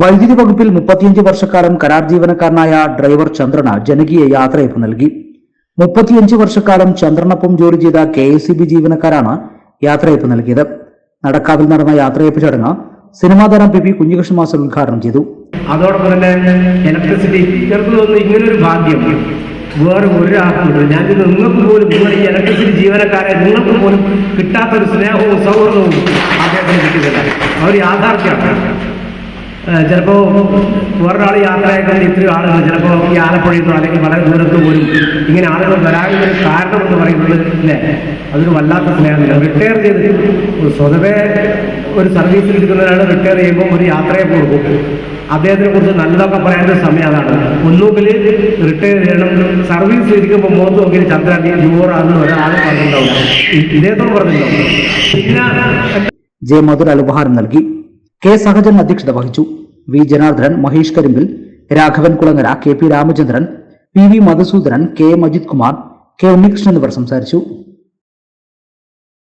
വൈദ്യുതി വകുപ്പിൽ മുപ്പത്തിയഞ്ച് വർഷക്കാലം കരാർ ജീവനക്കാരനായ ഡ്രൈവർ ചന്ദ്രന് ജനകീയ യാത്രയപ്പ് നൽകി. മുപ്പത്തിയഞ്ച് വർഷക്കാലം ചന്ദ്രനൊപ്പം ജോലി ചെയ്ത കെ എസ് ബി ജീവനക്കാരാണ് യാത്രയപ്പ് നൽകിയത്. നടക്കാവിൽ നടന്ന യാത്രയപ്പ് ചടങ്ങ് സിനിമാ താരം പി പി കുഞ്ഞികൃഷ്ണ ഉദ്ഘാടനം ചെയ്തു. അതോടൊപ്പം തന്നെ ഇലക്ട്രിസിറ്റി ഇവർക്ക് തോന്നുന്നു ഇങ്ങനൊരു ഭാഗ്യം. വേറെ ഒരാൾക്കുണ്ട്. ഞാൻ നിങ്ങൾക്ക് പോലും നിങ്ങൾ ഈ ഇലക്ട്രിസിറ്റി ജീവനക്കാരെ നിങ്ങൾക്ക് പോലും കിട്ടാത്തൊരു സ്നേഹവും സൗഹൃദവും അദ്ദേഹത്തിന് കിട്ടുന്നില്ല അവർ യാഥാർത്ഥ്യമാണ്. ചിലപ്പോൾ വേറൊരാൾ യാത്രയാക്കുന്ന ഇത്രയും ആളുകൾ ചിലപ്പോൾ ഈ ആലപ്പുഴയിൽ നിന്നോ അല്ലെങ്കിൽ വളരെ ദൂരത്ത് പോലും ഇങ്ങനെ ആളുകൾ വരാനുള്ള കാരണം എന്ന് പറയുന്നത് അല്ലേ? അതൊരു വല്ലാത്ത സ്നേഹമില്ല റിട്ടയർ ചെയ്ത് സ്വതവേ ഒരു സർവീസിൽ എടുക്കുന്നവരാണ് റിട്ടയർ ചെയ്യുമ്പോൾ ഒരു യാത്രയെ പോകും. അദ്ദേഹത്തിനെ കുറിച്ച് നല്ലതൊക്കെ ഒരു സമയം അതാണ്. ഒന്നുകിൽ റിട്ടയർ ചെയ്യണം. സർവീസ് ഇരിക്കുമ്പോൾ മുഖത്ത് നോക്കി ചന്ദ്രൻ ജോറാണെന്ന് ഒരാൾ പറഞ്ഞിട്ടുണ്ടാവും. ഇദ്ദേഹത്തോട് പറഞ്ഞിട്ടുണ്ടാവും. പിന്നെ ജെ മധുര ഉപഹാരം നൽകി. കെ സഹജൻ അധ്യക്ഷത വഹിച്ചു. V Janardhanan Mahesh Karimbil Raghavan Kulangara K P Ramachandran P V Madhusoodanan K Majith Kumar K Unnikrishnan എന്നിവർ സംസാരിച്ചു.